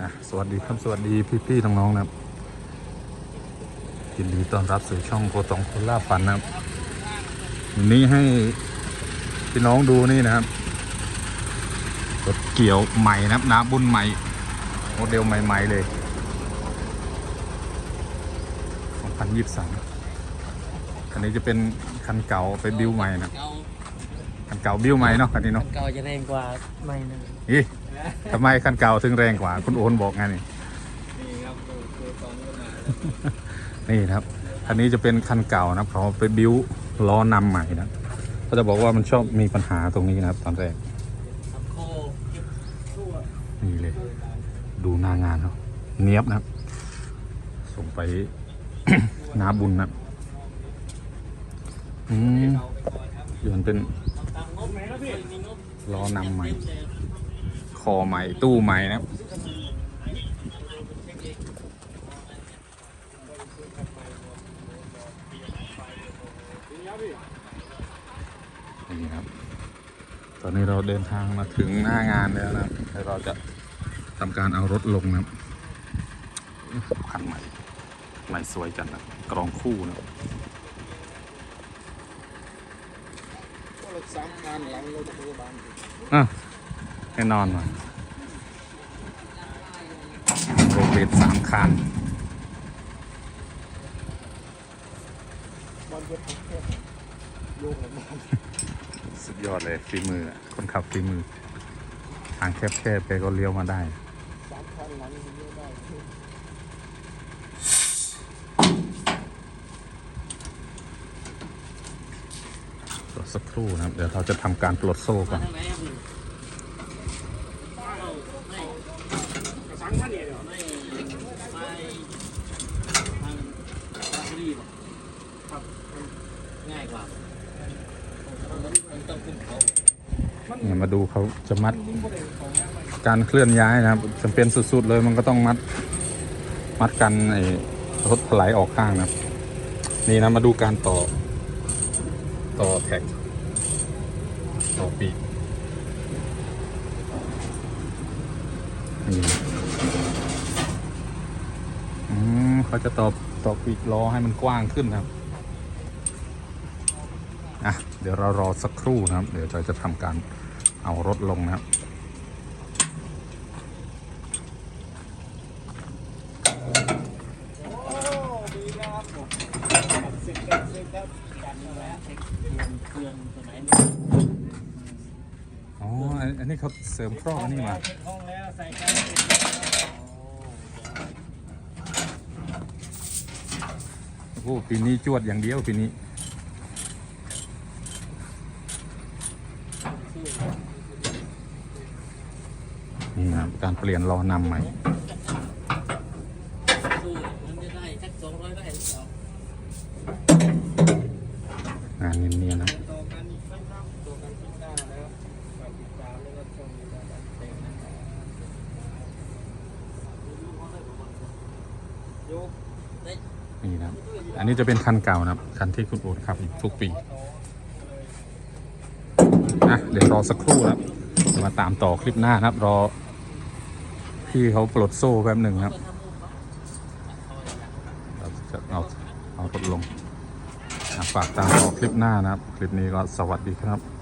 อะสวัสดีครับสวัสดีพี่ๆน้องๆนะครับยินดีต้อนรับสู่ช่องโคตองคนล่าฝันนะครับวันนี้ให้พี่น้องดูนี่นะครับรถเกี่ยวใหม่นะครับน้ำบุญใหม่โมเดลใหม่ ๆ เลย 2023คันนี้จะเป็นคันเก่าไปบิวใหม่นะเก่าคันเก่าบิวใหม่เนาะคันนี้เนาะ เก่าจะแรงกว่าไม่หนึ่งอี ทำไมคันเก่าถึงแรงกว่า คุณโอนบอกไงนี่นี่ครับคือตอนนี้มานี่นะครับคันนี้จะเป็นคันเก่านะเพราะไปบิ้วล้อนำใหม่นะเขาจะบอกว่ามันชอบมีปัญหาตรงนี้นะครับ ตอนแรกทำโคเก็บทั่วนี่เลย ดูหน้างานเขาเนี้ยบนะครับ ส่งไปนาบุญนะอืมเปลี่ยนเป็นตามงบไหนครับพี่มีงบล้อนำใหม่ คอใหม่ตู้ใหม่นะครับนี่ครับ ตอนนี้เราเดินทางมาถึงหน้างานแล้วนะครับเราจะทำการเอารถลงนะครับคันใหม่ใหม่สวยจังนะกรองคู่นะสามงานหลังรถพยาบาลอะ แน่นอนว่ะโรเบตสามคันบอลเย็บแค่โยงออกมาสุดยอดเลยฝีมืออะคนขับฝีมือ ทางแคบๆไปก็เลี้ยวมาได้สามคันหลังเยอะได้รอสักครู่นะครับ เดี๋ยวเราจะทำการปลดโซ่ก่อน ทางไหนครับพี่ไม่สังท่าน เนี่ยมางราชบุรีป่ะครับง่ายกว่ามันต้องขึ้นเขาเนี่ยมาดูเขาจะมัดการเคลื่อนย้ายนะครับจำเป็นสุดๆเลยมันก็ต้องมัดมัดกันไอ้รถถลายออกข้างนะครับ นี่นะมาดูการต่อต่อแท็กต่อปีกนี่อืม เขาจะต่อต่อปีกล้อให้มันกว้างขึ้นนะครับอะเดี๋ยวเรารอสักครู่นะครับ เดี๋ยวเราจะทำการเอารถลงนะครับเสร็จแล้วเสร็จแล้วกันแล้เช็คเครื่องเครื่องตัวไหนเนี่ยอ๋ออันอันนี้เขาเสริมครอบอันนี้มา เช็คห้องแล้วใส่กัน โอ้ปีนี้จวดอย่างเดียวปีนี้ นี่ครับการเปลี่ยนล้อนำใหม่งานเนียนๆนะยก นี่นะครับ อันนี้จะเป็นคันเก่านะครับ คันที่คุณโอ๊ตขับอีกทุกปีอะเดี๋ยวรอสักครู่นะครับมาตามต่อคลิปหน้านะครับ รอ พี่เขาปลดโซ่แป๊บหนึ่งครับเราจะเอาเอารถลงฝากตามต่อคลิปหน้านะครับ คลิปนี้ก็สวัสดีครับ